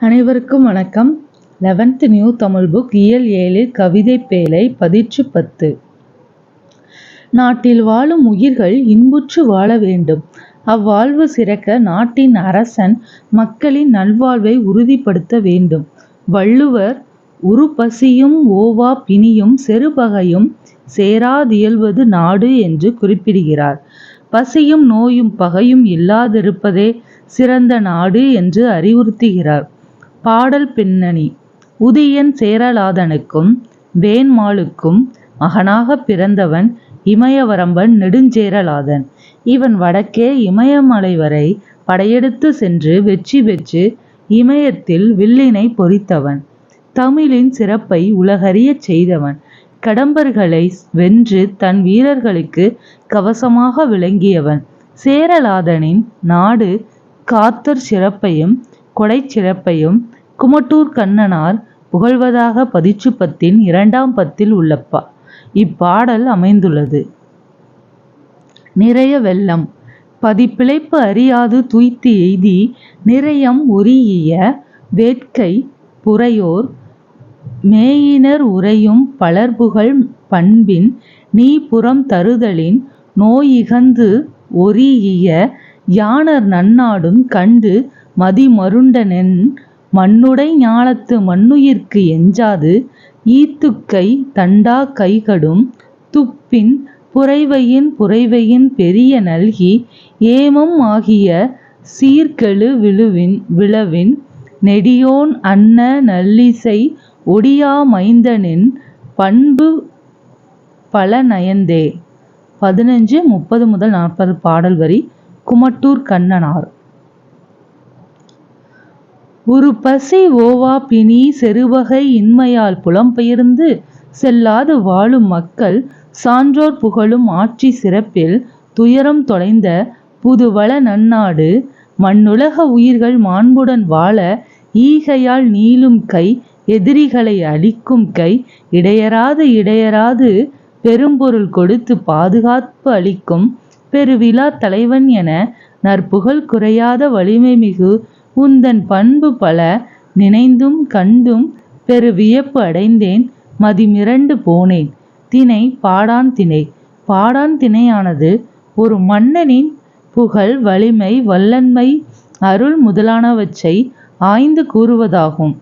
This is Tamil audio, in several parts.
அனைவருக்கும் வணக்கம். லெவன்த் நியூ தமிழ் புக் இயல் ஏழு கவிதை பேலை பதிற்று பத்து. நாட்டில் வாழும் உயிர்கள் இன்புற்று வாழ வேண்டும். அவ்வாழ்வு சிறக்க நாட்டின் அரசன் மக்களின் நல்வாழ்வை உறுதிப்படுத்த வேண்டும். வள்ளுவர் உரு பசியும் ஓவா பிணியும் செருபகையும் சேராதியல்வது நாடு என்று குறிப்பிடுகிறார். பசியும் நோயும் பகையும் இல்லாதிருப்பதே சிறந்த நாடு என்று அறிவுறுத்துகிறார். பாடல் பின்னணி. உதயன் சேரலாதனுக்கும் வேண்மாளுக்கும் மகனாகப் பிறந்தவன் இமயவரம்பன் நெடுஞ்சேரலாதன். இவன் வடக்கே இமயமலை வரை படையெடுத்து சென்று வெற்றி பெற்று இமயத்தில் வில்லினை பொறித்தவன். தமிழின் சிறப்பை உலகறியச் செய்தவன். கடம்பர்களை வென்று தன் வீரர்களுக்கு கவசமாக விளங்கியவன். சேரலாதனின் நாடு காத்தற் சிறப்பையும் கொடை சிறப்பையும் குமட்டூர் கண்ணனார் புகழ்வதாக பதிற்றுப்பத்தின் இரண்டாம் பத்தில் உள்ள பா இப்பாடல் அமைந்துள்ளது. நிறைய வெள்ளம். பதிப்பிழைப்பு அறியாது துய்த்து எய்தி நிறையம் ஒரீஇய வேட்கை புரையோர் மேயினர் உறையும் பலர்புகழ் பண்பின் நீ புறம் தருதலின் நோயிகந்து ஒரிய யானர் நன்னாடும் கண்டு மதிமருண்டனென் மண்ணுடை ஞாலத்து மன்னுயிர்க்கு எஞ்சாது ஈத்துக்கை தண்டாக் கைகடும் துப்பின் புறைவையின் புறைவையின் பெரிய நல்கி ஏமம் ஆகிய சீர்கெழு விழுவின் விழவின் நெடியோன் அன்ன நல்லிசை ஒடியா மைந்தனின் பண்பு பல நயந்தே. பதினஞ்சு முப்பது முதல் நாற்பது பாடல் வரி குமட்டூர் கண்ணனார் உறுபசி ஓவா பிணி செருவகை இன்மையால் புலம்பெயர்ந்து செல்லாது வாழும் மக்கள் சான்றோர் புகழும் ஆட்சி சிறப்பில் துயரம் தொலைந்த புதுவள நன்னாடு மண்ணுலக உயிர்கள் மாண்புடன் வாழ ஈகையால் நீளும் கை எதிரிகளை அழிக்கும் கை இடையராது இடையராது பெரும்பொருள் கொடுத்து பாதுகாப்பு அளிக்கும் பெருவிழா தலைவன் என நற்புகழ் குறையாத வலிமை மிகு உந்தன் பண்பு பல நினைந்தும் கண்டும் பெரு வியப்பு அடைந்தேன் மதிமிரண்டு போனேன். திணை பாடான் திணை: பாடான் திணையானது ஒரு மன்னனின் புகழ், வலிமை, வல்லன்மை, அருள் முதலானவற்றை ஆய்ந்து கூறுவதாகும்.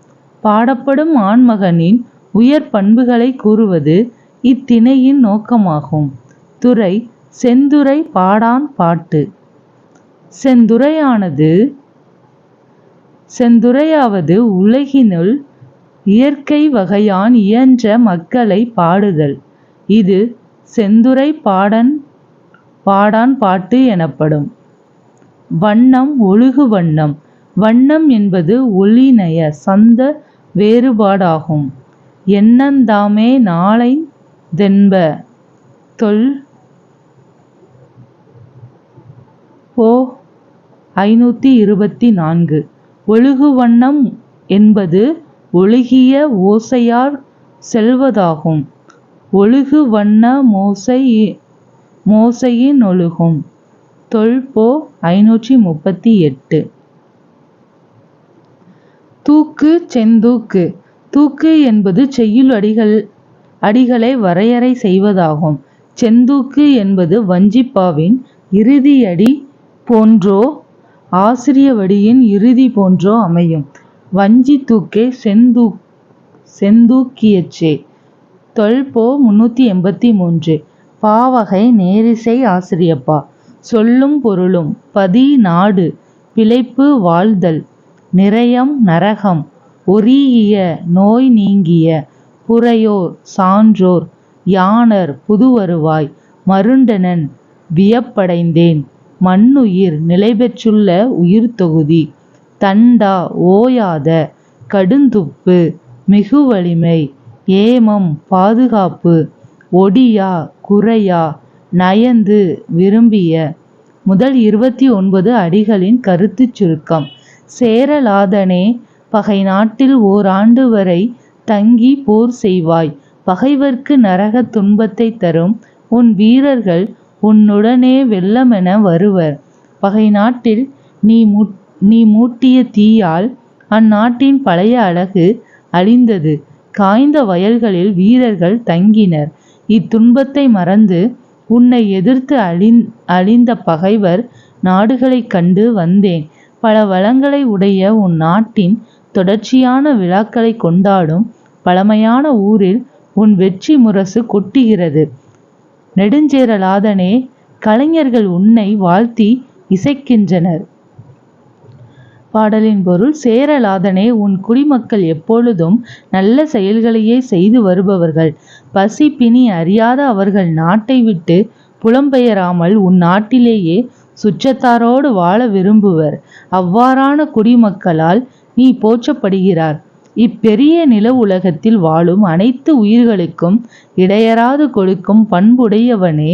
பாடப்படும் ஆண்மகனின் உயர் பண்புகளைக் கூறுவது இத்திணையின் நோக்கமாகும். துறை: செந்துறை பாடான் பாட்டு. செந்துறையானது செந்துறையாவது உலகினுள் இயற்கை வகையான் இயன்ற மக்களைப் பாடுதல். இது செந்துறைப் பாடாண் பாட்டு எனப்படும். வண்ணம் ஒழுகு வண்ணம்: வண்ணம் என்பது ஒலிநய சந்த வேறுபாடாகும். எண்ணந் தாமே நாலைந் தென்ப. தொல். பொ. ஐநூற்றி இருபத்து நான்கு. ஒழுகு வண்ணம் என்பது ஒழுகிய ஓசையார் செல்வதாகும். ஒழுகு வண்ண மோசை மோசையின் ஒழுகும் தொல்போ ஐநூற்றி முப்பத்தி எட்டு. தூக்கு செந்தூக்கு: தூக்கு என்பது செய்யுள் அடிகள் அடிகளை வரையறை செய்வதாகும். செந்தூக்கு என்பது வஞ்சிப்பாவின் இறுதியடி போன்றோ ஆசிரிய வடியின் இறுதி போன்றோ அமையும். வஞ்சி தூக்கே செந்தூக் செந்தூக்கியச்சே தொல். பொ. எண்பத்தி மூன்று. பாவகை நேரிசை ஆசிரியப்பா. சொல்லும் பொருளும் பதி நாடு பிழைப்பு வாழ்தல் நிரயம் நரகம் ஒரீஇய நோய் நீங்கிய புரையோர் சான்றோர் யாணர் புதுவருவாய் மருண்டனன் வியப்படைந்தேன் மன்னுயிர் நிலைபெற்றுள்ள உயிர்த்தொகுதி. தண்டா ஓயாத கடுந்துப்பு மிகுவலிமை ஏமம் பாதுகாப்பு ஒடியா குறையா நயந்து விரும்பிய. முதல் இருபத்தி ஒன்பது அடிகளின் கருத்துச் சுருக்கம். சேரலாதனே பகை நாட்டில் ஓராண்டு வரை தங்கிப் போர் செய்வாய். பகைவர்க்கு நரகத் துன்பத்தைத் தரும் உன் வீரர்கள் உன்னுடனே வெள்ளமென வருவர். பகை நாட்டில் நீ மூட்டிய தீயால் அந்நாட்டின் பழைய அழகு அழிந்தது. காய்ந்த வயல்களில் வீரர்கள் தங்கினர். இத்துன்பத்தை மறந்து உன்னை எதிர்த்து அழிந் அழிந்த பகைவர் நாடுகளைக் கண்டு வந்தேன். பல வளங்களை உடைய உன் நாட்டின் தொடர்ச்சியான விழாக்களை கொண்டாடும் பழமையான ஊரில் உன் வெற்றி முரசு கொட்டுகிறது. நெடுஞ்சேரலாதனே கலைஞர்கள் உன்னை வாழ்த்தி இசைக்கின்றனர். பாடலின் பொருள் சேரலாதனே உன் குடிமக்கள் எப்பொழுதும் நல்ல செயல்களையே செய்து வருபவர்கள். பசி பிணி அறியாத அவர்கள் நாட்டை விட்டு புலம்பெயராமல் உன் நாட்டிலேயே சுற்றத்தாரோடு வாழ விரும்புவர். அவ்வாறான குடிமக்களால் நீ போற்றப்படுகிறார். இப்பெரிய நில உலகத்தில் வாழும் அனைத்து உயிர்களுக்கும் இடையராது கொடுக்கும் பண்புடையவனே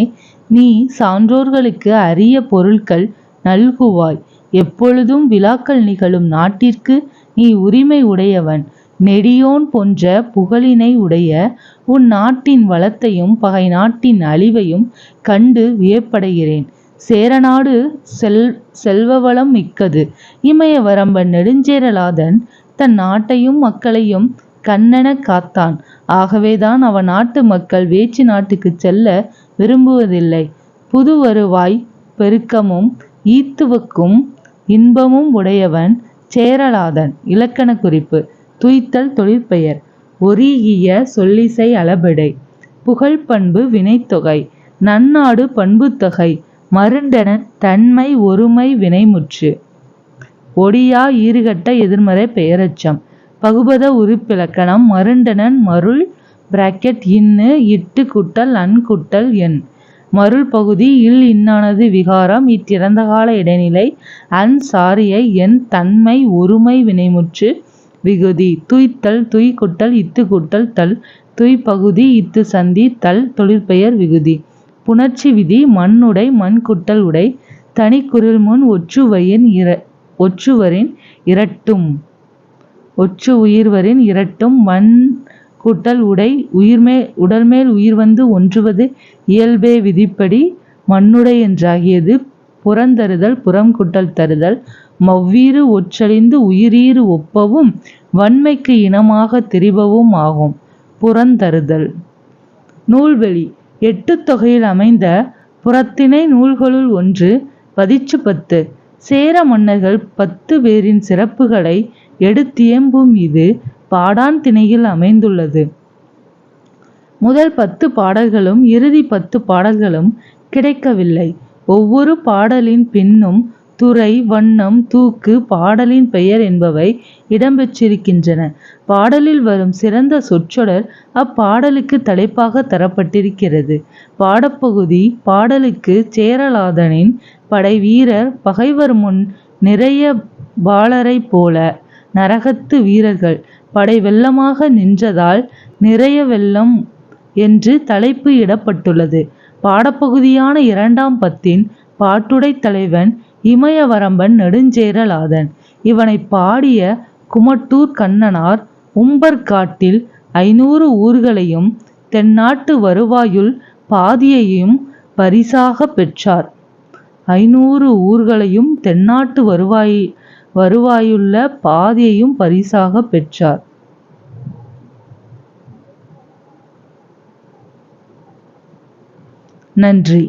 நீ சான்றோர்களுக்கு அரிய பொருட்கள் நல்குவாய். எப்பொழுதும் விழாக்கள் நிகழும் நாட்டிற்கு நீ உரிமை உடையவன். நெடியோன் போன்ற புகழினை உடைய உன் நாட்டின் வளத்தையும் பகை நாட்டின் அழிவையும் கண்டு வியப்படைகிறேன். சேரநாடு செல் செல்வவளம் மிக்கது. இமயவரம்பன் நெடுஞ்சேரலாதன் தன் நாட்டையும் மக்களையும் கண்ணென காத்தான். ஆகவேதான் அவன் நாட்டு மக்கள் வேச்சு நாட்டுக்கு செல்ல விரும்புவதில்லை. புது வருவாய் பெருக்கமும் ஈத்துவக்கும் இன்பமும் உடையவன் சேரலாதன். இலக்கண குறிப்பு. துய்த்தல் தொழிற்பெயர். ஒரீகிய சொல்லிசை அளபெடை. புகழ்பண்பு வினைத்தொகை. நன்னாடு பண்புத்தொகை. மருண்டன தன்மை ஒருமை வினைமுற்று. ஒடியா ஈறுகட்ட எதிர்மறை பெயரச்சம். பகுபத உறுப்பிலக்கணம் மருண்டனன் மருள் பிராக்கெட் இன்னு இட்டு குட்டல் அன் குட்டல் எண் மருள் பகுதி இல் இன்னானது விகாரம் இத்திறந்த கால இடைநிலை அன் சாரியை என் தன்மை ஒருமை வினைமுற்று விகுதி துய்த்தல் துய் குட்டல் இத்து குட்டல் தல் துய் பகுதி இத்து சந்தி தல் தொழிற்பெயர் விகுதி. புணர்ச்சி விதி மண்ணுடை மண் குட்டல் உடை தனிக்குறில் முன் ஒற்றுவையின் இர ஒற்றுவரின் இரட்டும். ஒற்று உயிர்வரின் இரட்டும் மண் கூட்டல் உடை உயிர்மே உடல்மேல் உயிர் வந்து ஒன்றுவது இயல்பே விதிப்படி மண்ணுடை என்றாகியது புறந்தருதல் புறம் குட்டல் தருதல். மவ்வீறு ஒற்றழிந்து உயிரீறு ஒப்பவும் வன்மைக்கு இனமாக திரிபவும் ஆகும். புறந்தருதல். நூல்வெளி. எட்டு தொகையில் அமைந்த புறத்திணை நூல்களுள் ஒன்று பதிச்சு பத்து சேர மன்னர்கள் பத்து பேரின் சிறப்புகளை எடுத்தியம்பும் இது பாடான் திணையில் அமைந்துள்ளது. முதல் பத்து பாடல்களும் இறுதி பத்து பாடல்களும் கிடைக்கவில்லை. ஒவ்வொரு பாடலின் பின்னும் துறை வண்ணம் தூக்கு பாடலின் பெயர் என்பவை இடம்பெற்றிருக்கின்றன. பாடலில் வரும் சிறந்த சொற்றொடர் அப்பாடலுக்கு தலைப்பாக தரப்பட்டிருக்கிறது. பாடப்பகுதி பாடலுக்கு சேரலாதனின் படை வீரர் பகைவர் முன் நிறைய பாலரைப் போல நரகத்து வீரர்கள். படை வெள்ளமாக நின்றதால் நிறைய வெள்ளம் என்று தலைப்பு இடப்பட்டுள்ளது. பாடப்பகுதியான இரண்டாம் பத்தின் பாட்டுடை தலைவன் இமயவரம்பன் நெடுஞ்சேரலாதன். இவனை பாடிய குமட்டூர் கண்ணனார் உம்பர்காட்டில் ஐநூறு ஊர்களையும் தென்னாட்டு வருவாயுள் பாதியையும் பரிசாக பெற்றார். ஐநூறு ஊர்களையும் தென்னாட்டு வருவாய் வருவாயுள்ள பாதியையும் பரிசாக பெற்றார். நன்றி.